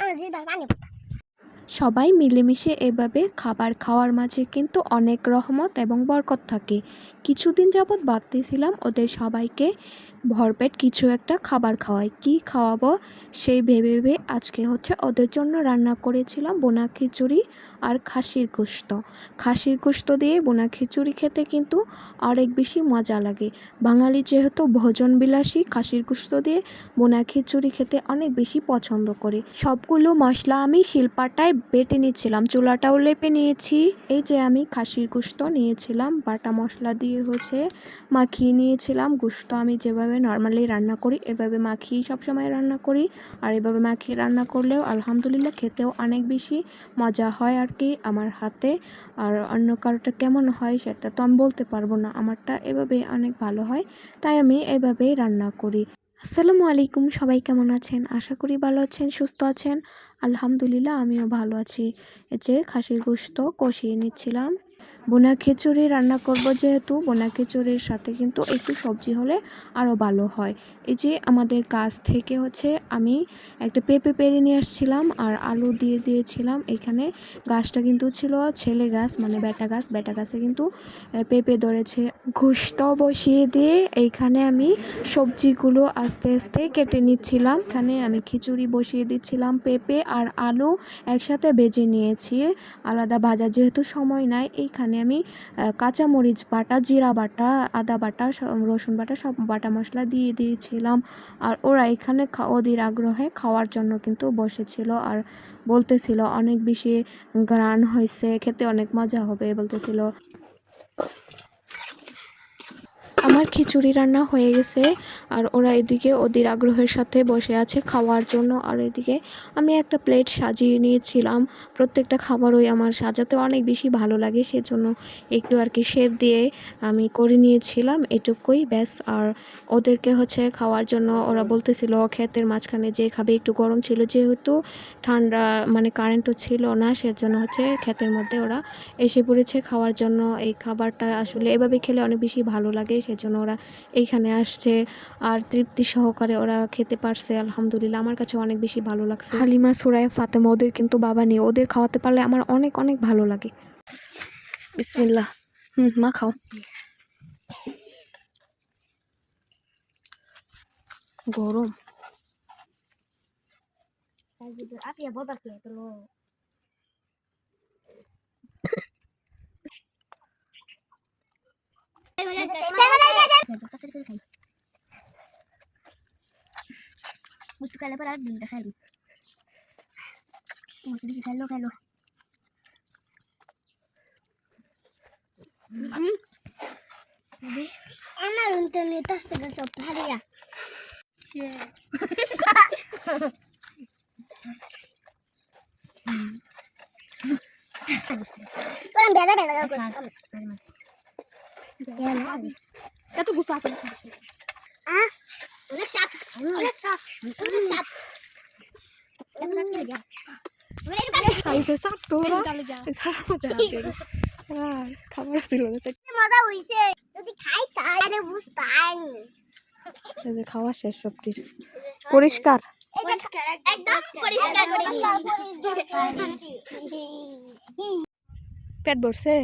那我吃一百八你 সবাই মিলেমিশে এভাবে খাবার খাওয়ার মাঝে কিন্তু অনেক রহমত এবং বরকত থাকে। কিছুদিন যাবৎ ভাবতেছিলাম ওদের সবাইকে ভরপেট কিছু একটা খাবার খাওয়াই। কি খাওয়াবো সেই ভেবে ভেবে আজকে হচ্ছে ওদের জন্য রান্না করেছিলাম বোনা খিচুড়ি আর খাসির গোস্ত খাসির গোস্ত দিয়ে বোনা খিচুড়ি খেতে কিন্তু অনেক বেশি মজা লাগে। বাঙালি যেহেতু ভোজন বিলাসী খাসির গোস্ত দিয়ে বোনা খিচুড়ি খেতে অনেক বেশি পছন্দ করে। সবগুলো মশলা আমি শিলপাটায় বেটে নিচ্ছিলাম। চুলাটাও লেপে নিয়েছি। এই যে আমি খাসির গোস্ত নিয়েছিলাম, বাটা মশলা দিয়ে হচ্ছে মাখিয়ে নিয়েছিলাম। গুস্ত আমি যেভাবে নর্মালি রান্না করি, এভাবে মাখিয়ে সবসময় রান্না করি। আর এভাবে মাখিয়ে রান্না করলেও আলহামদুলিল্লাহ খেতেও অনেক বেশি মজা হয় আর কি আমার হাতে। আর অন্য কারোটা কেমন হয় সেটা তো আমি বলতে পারব না। আমারটা এভাবে অনেক ভালো হয়, তাই আমি এভাবেই রান্না করি। আসসালামু আলাইকুম, সবাই কেমন আছেন? আশা করি ভালো আছেন, সুস্থ আছেন। আলহামদুলিল্লাহ, আমিও ভালো আছি। যে খাসির গোস্ত কষিয়ে নিচ্ছিলাম। বোনা খিচুড়ি রান্না করব যেহেতু, বোনা খিচুড়ির সাথে কিন্তু একটু সবজি হলে আরও ভালো হয়। এই যে আমাদের গাছ থেকে হচ্ছে আমি একটা পেঁপে পেরে নিয়ে আসছিলাম আর আলু দিয়ে দিয়েছিলাম। এখানে গাছটা কিন্তু ছিল ছেলে গাছ মানে বেটা গাছ। বেটা গাছে কিন্তু পেঁপে ধরেছে। ঘুষত বসিয়ে দিয়ে এইখানে আমি সবজিগুলো আস্তে আস্তে কেটে নিচ্ছিলাম। এখানে আমি খিচুড়ি বসিয়ে দিচ্ছিলাম, পেঁপে আর আলু একসাথে ভেজে নিয়েছি। আলাদা ভাজা যেহেতু সময় নাই, এইখানে আমি কাঁচামরিচ বাটা, জিরা বাটা, আদা বাটা রসুন বাটা, সব বাটা মশলা দিয়ে দিয়েছিলাম। আর ওরা এখানে ওদের আগ্রহে খাওয়ার জন্য কিন্তু বসেছিল আর বলতেছিল অনেক বেশি গ্রান হয়েছে, খেতে অনেক মজা হবে বলতেছিল। আমার খিচুড়ি রান্না হয়ে গেছে আর ওরা এদিকে ওদের আগ্রহের সাথে বসে আছে খাওয়ার জন্য। আর এদিকে আমি একটা প্লেট সাজিয়ে নিয়েছিলাম। প্রত্যেকটা খাবারই আমার সাজাতে অনেক বেশি ভালো লাগে, সেজন্য একটু আর কি শেপ দিয়ে আমি করে নিয়েছিলাম এটুকুই, ব্যাস। আর ওদেরকে হচ্ছে খাওয়ার জন্য ওরা বলতেছিল, ক্ষেতের মাঝখানে যে খাবে একটু গরম ছিল, যেহেতু ঠান্ডা মানে কারেন্টও ছিল না, সেজন্য হচ্ছে ক্ষেতের মধ্যে ওরা এসে পড়েছে খাওয়ার জন্য। এই খাবারটা আসলে এভাবে খেলে অনেক বেশি ভালো লাগে, সেজন্য ওরা এইখানে আসছে। আর তৃপ্তি সহকারে ওরা খেতে পারছে আলহামদুলিল্লাহ। আমার কাছে অনেক বেশি ভালো লাগছে। হালিমা সুরায় ফাতেমা ওদের কিন্তু বাবা নেই। ওদের খাওয়াতে পারলে আমার অনেক অনেক ভালো লাগে। বিসমিল্লাহ। হুম মা খাও। গরম। Así es, lo. Gusto ka lang para din dahil. Gusto din hello hello. আমার ইন্টারনেট আসতে সব ভারিয়া daw ko. এত বুঝতে Ah, ulit shot. Ulit shot. Ulit shot. খাবার মজা হইছে। যদি খাই তাহলে বুঝতাম। খাওয়া শেষ সবটির। পরিষ্কার? করে দিয়েছি পেট ভরছে?